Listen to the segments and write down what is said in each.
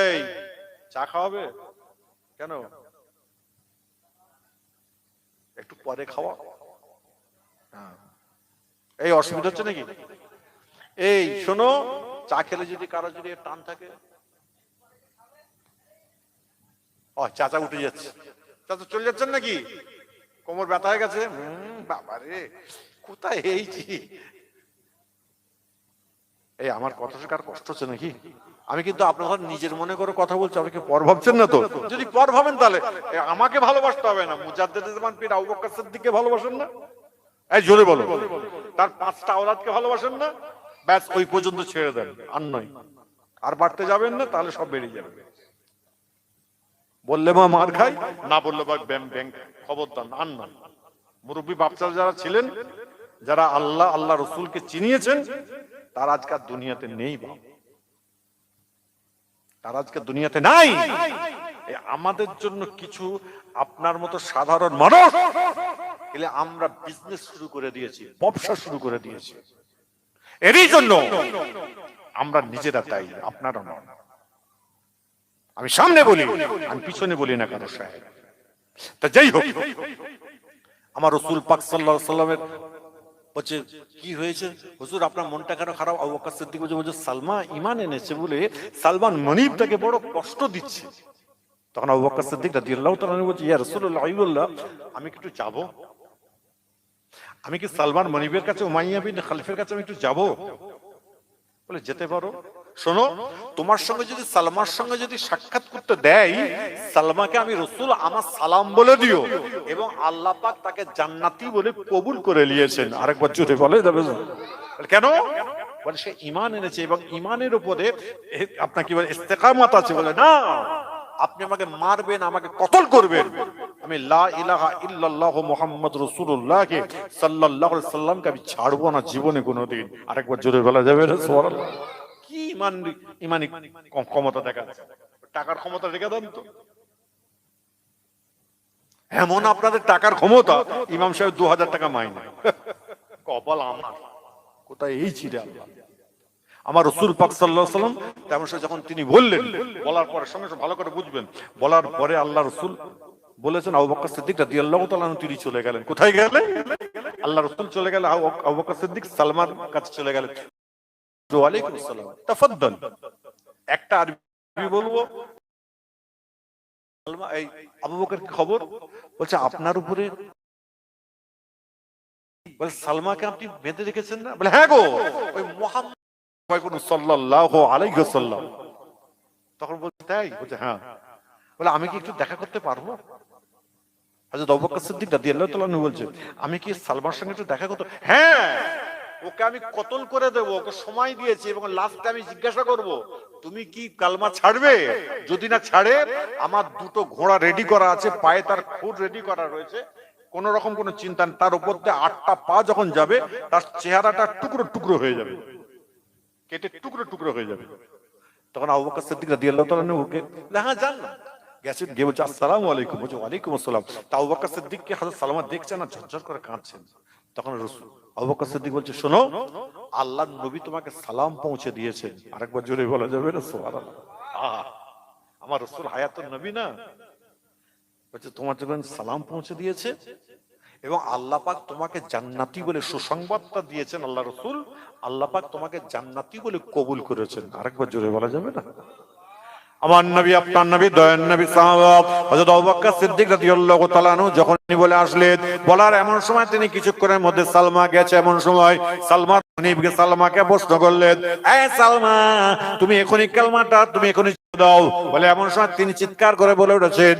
এই চা খাওয়াবে কেন? একটু পরে খাওয়া। এই অসুবিধা হচ্ছে নাকি? এই শোনো চা খেলে যদি কারও যদি টান থাকে? ও চাচা উঠে যাচ্ছে। চাচা চলে যাচ্ছেন নাকি? কোমর ব্যথা হয়ে গেছে? হুম, বাবারে কোথায় এইছি এই আমার কথা কার কষ্ট হচ্ছে নাকি? আমি কিন্তু আপনার নিজের মনে করে কথা বলছি আপনি কি পর ভাবছেন না তো? যদি পর ভাবেন তাহলে আমাকে ভালোবাসতে হবে না। মুজাদ্দেদ জামান পীর আবু বকর সিদ্দিককে ভালোবাসেন না? এই জোরে বলো। তার পাঁচটা আওলাদকে ভালোবাসেন না? ব্যাস ওই পর্যন্ত ছেড়ে দেন আর নয়। আর বাড়তে যাবেন না তাহলে সব বেরিয়ে যাবে। বললে মা মার খাই না বললে বা ব্যাং ব্যাং খবরদার আর নয় মুরব্বী বাপচারা যারা ছিলেন যারা আল্লাহ আল্লাহ রসুলকে চিনিয়েছেন তার আজকাল দুনিয়াতে নেই বাপ তার আজকে দুনিয়াতে নাই। আমাদের জন্য কিছু আপনার মতো সাধারণ মানুষ এলে আমরা বিজনেস শুরু করে দিয়েছি, ব্যবসা শুরু করে দিয়েছি। এরই জন্য আমরা নিজেরা তাই আপনারা নন। আমি সামনে বলি, আমি পিছনে বলি না কারও সাহেব। তা যাই হোক, আমার রসুল পাক সাল্লাহ সাল্লামের বলছে, কি হয়েছে? হুজুর, আপনার মনটা কেন খারাপ? আবু বকর সিদ্দিক বলছে সালমা ইমান এনেছে বলে সালমান মনিব তাকে বড় কষ্ট দিচ্ছে। তখন আবু বকর সিদ্দিক রাদিয়াল্লাহু তাআলা বলছে, ইয়া রাসূলুল্লাহ আইয়ুল্লাহ আমি একটু যাব? আমি কি সালমান মনিবের কাছে, উমাইয়া বিন খালিফের কাছে আমি একটু যাব? বলে, যেতে পারো। শোনো, তোমার সঙ্গে যদি সালমার সঙ্গে যদি সাক্ষাৎ করতে দেয় সালমাকে আমি রসুল, আমার সালাম বলে দিও। এবং আল্লাহ পাক তাকে জান্নাতি বলে কবুল করে নিয়েছেন। আরেকবার জোরে বলে যাবে কেন? বলে, সে ইমান এনেছে এবং ইমানের উপরে আপনার কি বলে, ইস্তেকামত আছে। বলে, না, আপনি আমাকে মারবেন, আমাকে কতল করবেন। আমি লা ইলাহা ইল্লাল্লাহু মুহাম্মদ রাসূলুল্লাহকে, সাল্লাল্লাহু আলাইহি সাল্লামকে আমি ছাড়বো না জীবনে কোনোদিন। আরেকবার জোরে বলা যাবে না? সুবহানাল্লাহ। কি ইমান ইমানি ক্ষমতা দেখা টাকার ক্ষমতা রেখে দেন তো। এমন আপনাদের টাকার ক্ষমতা, ইমাম সাহেব দু হাজার টাকা মাইনে। কপাল আমার। কোথায় এই আল্লাহ? আমার রসুল পাক সাল্লাহ সাল্লাম তেমন সে যখন তিনি বললেন, বলার পরে সঙ্গে ভালো করে বুঝবেন, বলার পরে আল্লাহ রসুল বলেছেন, আবু বকর সিদ্দিক রাদিয়াল্লাহু তাআলা আনহু তিনি চলে গেলেন। কোথায় গেলেন? আল্লাহ রসুল চলে গেলেন, আবু সিদ্দিক সালমান কাছে চলে গেলেন। ওয়ালাইকুম আসসালাম। তাফাদ্দাল। একটা আরবি বলব হ্যাঁ তখন তাই? বলছে হ্যাঁ। বলে, আমি কি একটু দেখা করতে পারব? সিদ্দিক বলছে, আমি কি সালমার সঙ্গে একটু দেখা করতে হ্যাঁ। ওকে আমি কতল করে দেব? ওকে সময় দিয়েছি এবং লাস্টে আমি জিজ্ঞাসা করব, তুমি কি কালমা ছাড়বে? যদি না ছাড়ে, আমার দুটো ঘোড়া রেডি করা আছে, পায়ে তার খুর রেডি করা রয়েছে। কোন রকম কোনো চিন্তা নেই। তার উপর দিয়ে আটটা পা যখন যাবে, তার চেহারাটা টুকরো টুকরো হয়ে যাবে। কেটে টুকরো টুকরো হয়ে যাবে। তখন আবু বকর সিদ্দিক রাদিয়াল্লাহু তাআলা ওকে হ্যাঁ যান না। গেছেন গিয়ে বলছে, আসসালামু আলাইকুম। বলছে আসসালাম। তা আবু সিদ্দিককে হযরত সালমা দেখছেন না, ঝরঝর করে কাঁদছেন তখন রাসূল বকর সিদ্দিক বলছে শোনো আল্লাহর নবী তোমাকে সালাম পৌঁছে দিয়েছেন। আরেকবার জোরে বলা যাবে না? আহ, আমার রাসূল হায়াতুন নবী না? বলছে তোমার যখন সালাম পৌঁছে দিয়েছে এবং আল্লাহ পাক তোমাকে জান্নাতি বলে সুসংবাদটা দিয়েছেন আল্লাহ রসুল। আল্লাহ পাক তোমাকে জান্নাতি বলে কবুল করেছেন। আরেকবার জোরে বলা যাবে না? আমার নবী, আপনার নবী দয়ান নবী সাহাবা হযরত আবু বকর সিদ্দিক রাদিয়াল্লাহু তাআলা আনহু যখন বলে আসলেন, বলার এমন সময় তিনি কিছুক্ষণের মধ্যে সালমা গেছে, এমন সময় সালমা সালমাকে প্রশ্ন করলেন, এ সালমা, তুমি এখনই কালমাটা, তুমি এখনই দাও বলে এমন সময় তিনি চিৎকার করে বলে উঠেছেন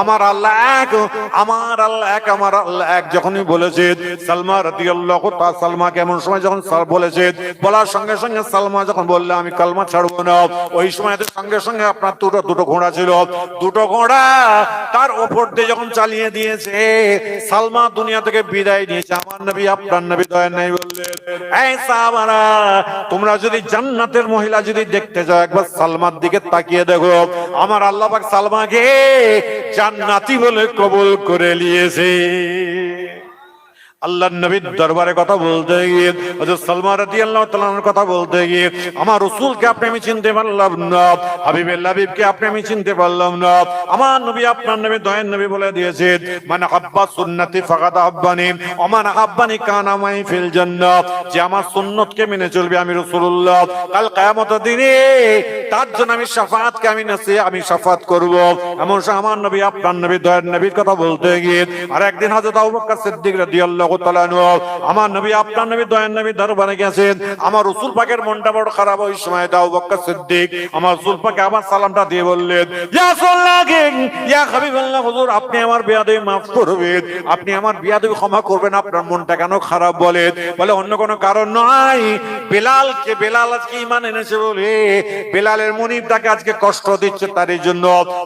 আমার আল্লাহ এক, আমার আল্লাহ এক, আমার আল্লাহ এক। যখনই সালমা সালমাকে এমন সময় যখন বলার সঙ্গে সঙ্গে সালমা যখন আমি কালমা ছাড়বো না। ওই সময় সঙ্গে সঙ্গে আপনার দুটো দুটো ঘোড়া ছিল। দুটো ঘোড়া তার ওপর দিয়ে যখন চালিয়ে দিয়েছে, সালমা দুনিয়া থেকে বিদায় নিয়েছে। আমার নবী, আপনার নবী দয়ার নাই বললেন তোমরা যদি জান্নাতের মহিলা যদি দেখতে যাও একবার সালমার দিকে তাকিয়ে দেখো। আমার আল্লাহ সালমাকে জান্নাতি বলে কবুল করে নিয়েছে। আল্লাহ নবীর দরবারে কথা বলতে গিয়ে, হযরত সালমান রাদিয়াল্লাহু তাআলার কথা বলতে গিয়ে, আমার রাসূলকে আপনি আমি চিনতে পারলাম না, হাবিবের হাবিবকে আপনি আমি চিনতে পারলাম না, আমার নবী আপনার নবী, দয়ার নবী বলে দিয়েছেন মানে হাব্বা সুন্নতি ফাকাদ হাব্বানি ওমান হাব্বানি কানা মাই ফিল জান্নাত যে আমার সুন্নতকে মেনে চলবে আমি রাসূলুল্লাহ। কাল কিয়ামতের দিনে তার জন্য আমি শাফাআতকে আমি নাসি আমি শাফাত করব। এমন সময় আমার নবী আপনার নবী, দয়ার নবীর কথা বলতে গিয়ে আর একদিন হযরত আবু বকর সিদ্দিক রাদিয়াল্লাহু আমার নবী, আপনার নবী, দয়ার নবী দরবারে গেছেন। আমার রাসূল পাকের মনটা বড় খারাপ ওই সময় আবু বকর সিদ্দিক, আমার রাসূল পাকে আবার সালামটা দিয়ে বললেন আপনি আমার বিয়াদবি maaf করবেন, আপনি আমার বিয়াদবি ক্ষমা করবেন, আপনার মনটা কেন খারাপ বলেন বলে, অন্য কোনো কারণ নয় বেলালকে, বেলাল আজকে ইমান এনেছে বলে, বেলালের মনিব তাকে আজকে কষ্ট দিচ্ছে তার জন্য।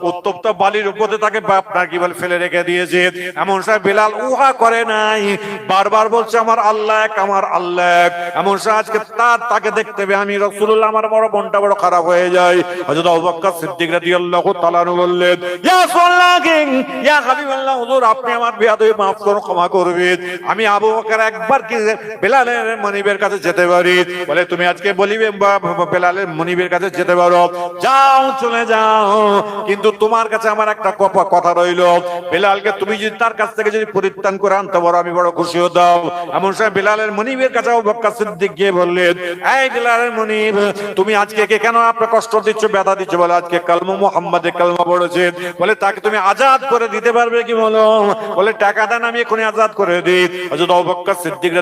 উত্তপ্ত বালির উপরে তাকে আপনার কি বলে ফেলে রেখে দিয়েছে। এমন সময় বেলাল উহা করে নাই বারবার বলছে, আমার আল্লাহ আমার আল্লাহ। এমন সময় আজকে তার তাকে দেখতে হবে আমি রসুল্লাহ আমার বড় মনটা বড় খারাপ হয়ে যায়। মনিবের কাছে যেতে পারি। বলে, তুমি আজকে বলিবে, বা- বা- বেলালের মনিবের কাছে যেতে পারো। যাও কিন্তু তোমার কাছে আমার একটা কথা রইল। বেলালকে তুমি যদি তার কাছ থেকে যদি পরিত্রাণ করে আনতে পারো, আমি বড় হতাম এমন সময় বেলালের মনিবের কাছে সিদ্দিক গিয়ে বললেন, এই বেলালের মনিব, তুমি আজকে কে কেন আপনার কষ্ট দিচ্ছ, ব্যথা দিচ্ছ? বলে, আজকে কালমা কালমা পড়েছে। বলে, তাকে তুমি আজাদ করে দিতে পারবে কি বলো? বলে, টাকা দেন, আমি আজাদ করে দিই। সিদ্দিক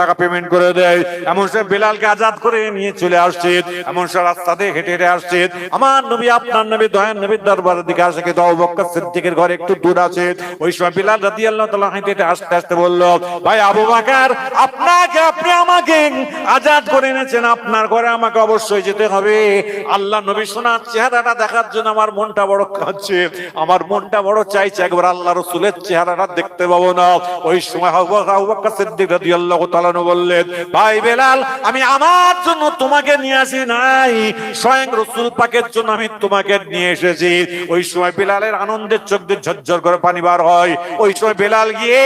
টাকা পেমেন্ট করে দেয়। এমন সে বেলালকে আজাদ করে নিয়ে চলে আসছে। এমন সে রাস্তা দিয়ে হেঁটে হেঁটে আসছে। আমার নবী, আপনার নবী, দয়ান নবীর দরবারের দিকে আসে কিন্তু বকর সিদ্দিকের ঘরে একটু দূর আছে। ওই সময় বিলাল রাদিয়াল্লাহু তাআলা হেঁটে হেঁটে আসতে আসতে বলল, ভাই আবু বকর, আপনাকে, আপনি আমাকে আজাদ করে এনেছেন। আপনার ঘরে আমাকে অবশ্যই যেতে হবে। আল্লাহ নবী সোনার চেহারাটা দেখার জন্য আমার মনটা বড় কাঁদছে। আমার মনটা বড় চাইছে, একবার আল্লাহ রসুলের চেহারাটা দেখতে পাবো না। ওই সময় বললেন, ভাই বেলাল, আমি আমার জন্য তোমাকে নিয়ে আসি নাই। স্বয়ং রসুল পাকের জন্য আমি তোমাকে নিয়ে এসেছি। ওই সময় বেলালের আনন্দের চোখ দিয়ে ঝরঝর করে পানি বার হয়। ওই সময় বেলাল গিয়ে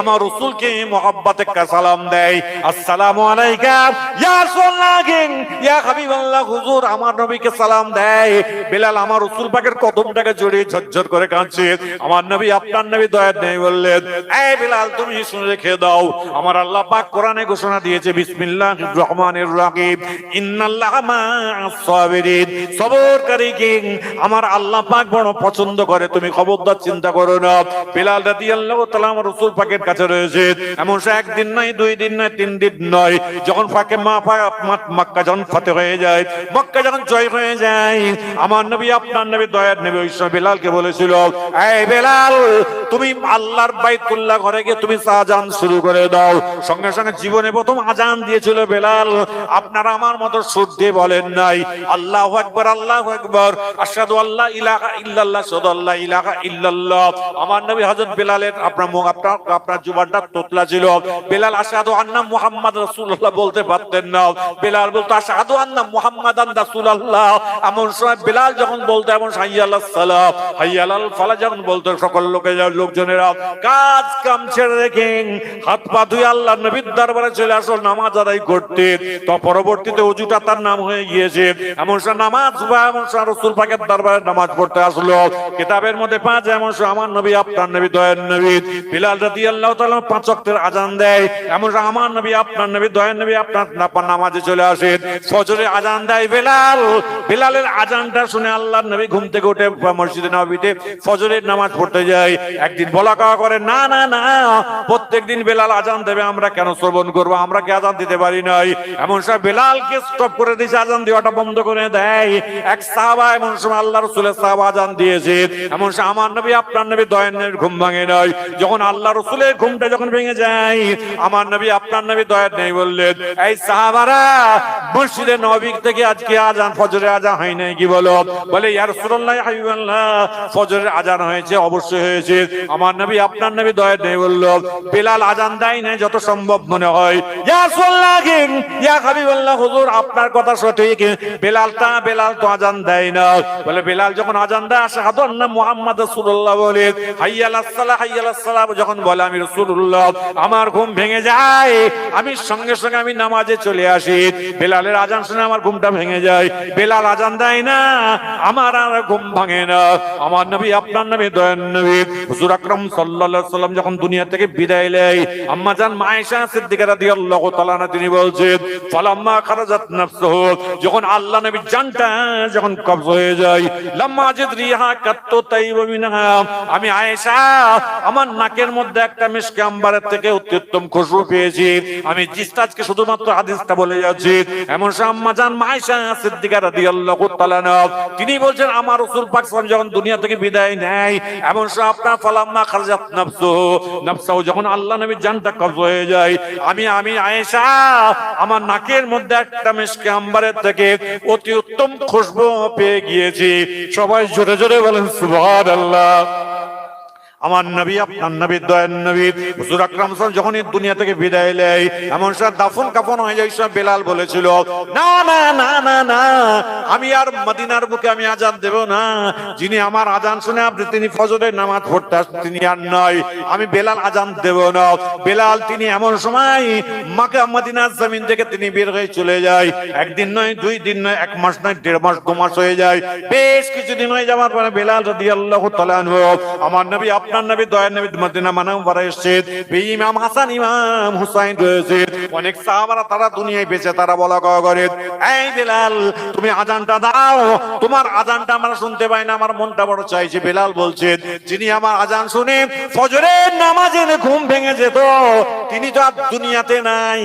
আমার রসুলকে মহাব্বাতে সালাম দেয়। ইয়া রাসূলুল্লাহ, ইয়া হাবিবাল্লাহ, হুজুর, আমার নবীকে সালাম দেয়। বেলাল, আমার রসুল পাকের কদমটাকে জড়িয়ে ঝরঝর করে কাঁদছে। আমার নবী, আপনার নবী দয়া নেই বললেন, এই তুমি শুনে রেখে দাও। আমার আল্লাহ পাক কোরআনে ঘোষণা দিয়েছে, বিসমিল্লাহির রহমানির রহিম। ইন্নাল্লাহা সাবিরিন। সবরকারীকে আমার আল্লাহ পাক বড় পছন্দ করে, তুমি খবরদার চিন্তা করো না। বেলাল রাদিয়াল্লাহু তাআলা আমার রাসূল পাকের কাছে রয়েছে। এমন সে একদিন নয়, দুই দিন নয়, তিন দিন নয়। যখন ফাঁকে মা মক্কা যখন ফতে হয়ে যায়, মক্কা যখন জয় হয়ে যায়, আমার নবী, আপনার নবী, দয়ার নবী ওই সময় বেলালকে বলেছিল, এই বেলাল, তুমি আল্লাহর বাইতুল্লাহ ঘরে গিয়ে তুমি আজান শুরু করে দাও। সঙ্গে সঙ্গে জীবনে প্রথম আজান দিয়েছিল বেলাল। আপনারা আমার মতো সুর বলেন নাই। আল্লাহ আকবার আল্লাহ আকবার। আশহাদু আল্লাহ ইলাহা ইল্লাল্লাহ, আশহাদু আল্লাহ ইলাহা ইল্লাল্লাহ। আমার নবী হযরত বেলালের, আপনার মুখ আপনার আপনার জুবানটা তোতলা ছিল। বেলাল আশহাদু আন্না মুহাম্মদ রাসূলুল্লাহ বলতে পারতেন না। বেলাল বলতো, আশহাদু আন্না মুহাম্মাদান রাসূলুল্লাহ। এমন সময় বেলাল যখন বলতো, এমন হাইয়ালাল ফালা যখন বলতো, সকল লোকে, লোকজনেরা, কাজ কাম ছেড়ে রেখে, হাত পা নবীর দরবারে চলে আসলো নামাজ আদায় করতে। তো পরবর্তীতে অজুটা তার নাম হয়ে গিয়েছে। এমন সময় নামাজ বা এমন সময় পাকের দরবারে নামাজ পড়তে আসলো। কিতাবের মধ্যে পাঁচ, এমন সময়, আমার নবী, আপনার নবী, দয়ার নবী। বিলাল রাদি আল্লাহ পাঁচ ওয়াক্তের আজান দেয়। এমন আমার নবী, আপনার নবী দয়ার নবী, আপনার আপনার নামাজে চলে আসেন ফজরে আজান দেয় বেলাল। বেলালের আজানটা শুনে আল্লাহর নবী ঘুম থেকে উঠে মসজিদে নবীতে ফজরের নামাজ পড়তে যায়। একদিন বলা কাওয়া করে, না না না, প্রত্যেক দিন বেলাল আজান দেবে, আমরা কেন শ্রবণ করব? আমরা কি আজান দিতে পারি নাই? এমন সময় বেলালকে স্টপ করে দিয়েছে আজান দেওয়াটা বন্ধ করে দেয়। এক সাহাবা এমন সময় আল্লাহ রসুলের সাহাবা আজান দিয়েছে। এমন সময় আমার নবী, আপনার নবী দয়ানের ঘুম ভাঙে নাই। যখন আল্লাহ রসুলের ঘুমটা যখন ভেঙে যায়, আমার নবী, আপনার নবী দয়ার নেই বললেন এই সাহাবারা, মসজিদে নবী থেকে আজকে আজান, ফজরের আজান হয় নাই কি বলো? বলে, ইয়া রাসূলুল্লাহ, হাবিবাল্লাহ, ফজরের আজান হয়েছে, অবশ্যই হয়েছে। আমার নবী, আপনার নবী দয়া নেই বলল, বেলাল আজান দেয় না যত সম্ভব মনে হয়। ইয়া রাসূলুল্লাহ ইয়া হাবিবাল্লাহ, হুজুর, আপনার কথা সঠিক। বেলাল তা, বেলাল তো আজান দেয় না। বলে, বেলাল যখন আজান দেয়, আশহাদু আন্না মুহাম্মদ রাসূলুল্লাহ বলে হাইয়াল সালাহ হাইয়াল সালাহ যখন বলে, আমি রাসূলুল্লাহ, আমার ঘুম ভেঙে যায়। আমি সঙ্গে সঙ্গে আমি নামাজে চলে আসি। বেলালের আজান শুনে আমার ঘুমটা ভেঙে যায়। বেলাল আজান দেয় না। আমার আর ঘুম ভাঙে না। আমার নবী, আপনার নবী দয়ান নবী, হুজুর আকরাম সাল্লাম যখন দুনিয়া থেকে বিদায় নেয়, আম্মা মায়েশা তিনি বলছেন খারাজাত যখন আল্লাহ নবীর জানটা যখন কবজ হয়ে যায় জিদ রিহা তাইবা মিনহা। আমি আয়েশা, আমার নাকের মধ্যে একটা মিশকে আম্বারের থেকে অত্যুত্তম খুশবু পেয়েছি। আমি জিস্তাজকে শুধুমাত্র হাদিসটা বলে যাচ্ছি। এমন আম্মা জান মায়েশা সিদ্দিকা রাদিয়াল্লাহু তাআলা তিনি বলছেন, আমার রাসূল পাক সাল্লাল্লাহু যখন দুনিয়া থেকে বিদায় নেয়, এমন সময় আপনার ফালাম্মা খারাজাত নাফসুহু নাফসাহু যখন আল্লাহ নবীর জানটা কবজ হয়ে যায়, আমি আমি আয়েশা, আমার নাকের মধ্যে একটা মিশকে আম্বারের থেকে অতি উত্তম খুশবু পেয়ে গিয়েছি। সবাই জোরে জোরে বলেন, সুবহানাল্লাহ। আমার নবী, আপনার নবী দয়ান নবী, হুজুর আকরাম সাল্লাল্লাহু যখন এই দুনিয়া থেকে বিদায় নেয়, এমন সময় দাফন কাফন হয়ে যায়, সব বেলাল বলেছিল, না না না না না, আমি আর মদিনার বুকে আমি আজান দেব না। যিনি আমার আজান শুনে আপনি তিনি ফজরের নামাজ পড়তে তিনি আর নয়, আমি বেলাল আজান দেব না। বেলাল তিনি এমন সময় মাকে মদিনার জমিন থেকে তিনি বের হয়ে চলে যায়। একদিন নয়, দুই দিন নয়, এক মাস নয়, দেড় মাস, দু মাস হয়ে যায়। বেশ কিছুদিন হয়ে যাওয়ার পরে বেলাল রাদিয়াল্লাহু তাআলা আমার নবী আপনার নবী, দয়ার নবী মদিনা মানব বারা এসেছে ইমাম হাসান, ইমাম হুসাইন রয়েছে। অনেক সাহাবারা তারা দুনিয়ায় বেঁচে, তারা বলা কওয়া করে, এই বেলাল, তুমি আজানটা দাও। তোমার আজানটা আমরা শুনতে পাই না, আমার মনটা বড় চাইছে। বেলাল বলছে যিনি আমার আজান শুনে ফজরের নামাজে ঘুম ভেঙে যেত, তিনি তো আর দুনিয়াতে নাই।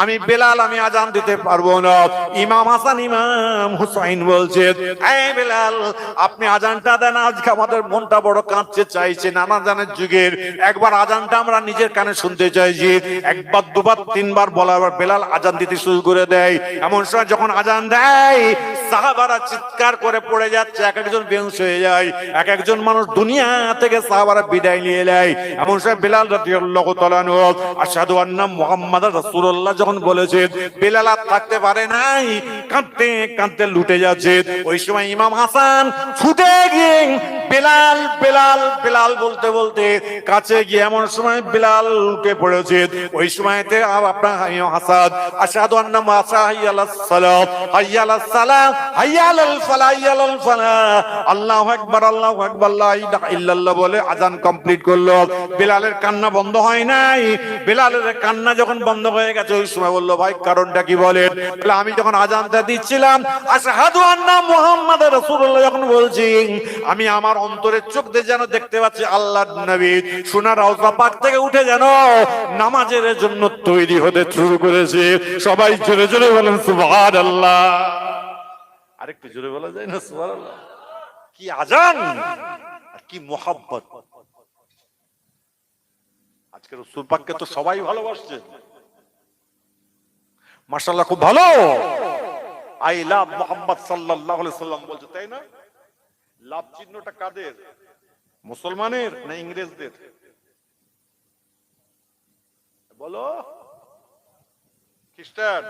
আমি বেলাল, আমি আজান দিতে পারব না। ইমাম হাসান, ইমাম হুসাইন বলছে এই বেলাল, আপনি আজানটা দেন, আজকে আমাদের মনটা বড় কাঁদছে চাইছে নানা জানের যুগের একবার আজানটা আমরা নিজের কানে শুনতে চাইছি একবার, দুবার, তিনবার বলার বেলাল আজান দিতে শুরু করে দেয়। এমন সময় যখন আজান দেয়, সাহাবারা চিৎকার করে পড়ে যাচ্ছে, এক একজন বেহুশ হয়ে যায়, এক একজন মানুষ দুনিয়া থেকে সাহাবারা বিদায় নিয়ে নেয়। এমন সময় বেলাল আন্না যখন বেলাল আর থাকতে পারে নাই, কাঁদতে কাঁদতে লুটে যাচ্ছে। ওই সময় ইমাম হাসান ছুটে গিয়ে বেলাল বেলাল বেলাল বলতে বলতে কাছে গিয়ে এমন সময় বেলাল উঠে পড়েছে। ওই সময়তে আপনার লা ইলাহা ইল্লাল্লাহ বলে আজান কমপ্লিট বেলালের কান্না বন্ধ হয় নাই। বেলালের কান্না যখন বন্ধ হয়ে গেছে, ওই সময় বলল, ভাই, কারণটা কি বলেন? আমি যখন আজানটা দিচ্ছিলাম, আশহাদু আন্না যখন বলছি, আমি আমার অন্তরের চোখ দিয়ে যেন দেখতে পাচ্ছি আল্লাহ নবী। সোনার রওজা পাক থেকে উঠে যেন নামাজের জন্য তৈরি হতে শুরু করেছে। সবাই জোরে জোরে বলেন, সুবহানাল্লাহ। আরেকটু জোরে বলা যায় না, সুবহানাল্লাহ? কি আজান? আর কি মোহাব্বত? আজকে রসুল পাককে তো সবাই ভালোবাসছে। মার্শাল্লাহ খুব ভালো। আই লাভ মোহাম্মদ আলাইহি সাল্লাম বলছে, তাই না লাভ চিহ্নটা কাদের? মুসলমানের না ইংরেজদের? বলো। খ্রিস্টান।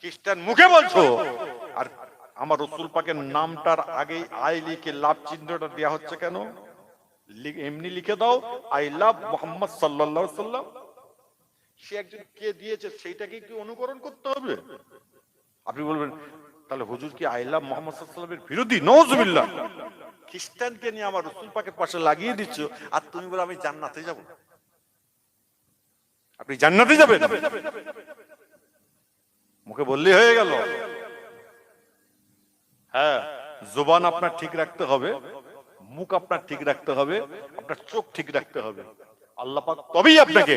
খ্রিস্টান মুখে বলছো? আর আমার রসুল পাকের নামটার আগেই আই লিখে লাভ চিহ্নটা দেওয়া হচ্ছে কেন? এমনি লিখে দাও, আই লাভ মোহাম্মদ সাল্লাল্লাহু সাল্লাম সে একজন কে দিয়েছে, সেইটাকে কি অনুকরণ করতে হবে? আপনি বলবেন তাহলে হুজুর কি আই লাভ মোহাম্মদ সাল্লামের বিরোধী? নওজুবিল্লাহ খ্রিস্টানকে নিয়ে আমার রসুল পাকের পাশে লাগিয়ে দিচ্ছ আর তুমি বলে আমি জান্নাতে যাব। আপনি জান্নাতে যাবেন? মুখে বললেই হয়ে গেল। হ্যাঁ জোবান আপনার ঠিক রাখতে হবে মুখ আপনার ঠিক রাখতে হবে আপনার চোখ ঠিক রাখতে হবে। আল্লাহ পাক তবেই আপনাকে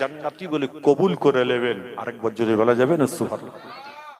জান্নাতি বলে কবুল করে নেবেন। আরেকবার যদি বলা যাবে না? সুবহানাল্লাহ।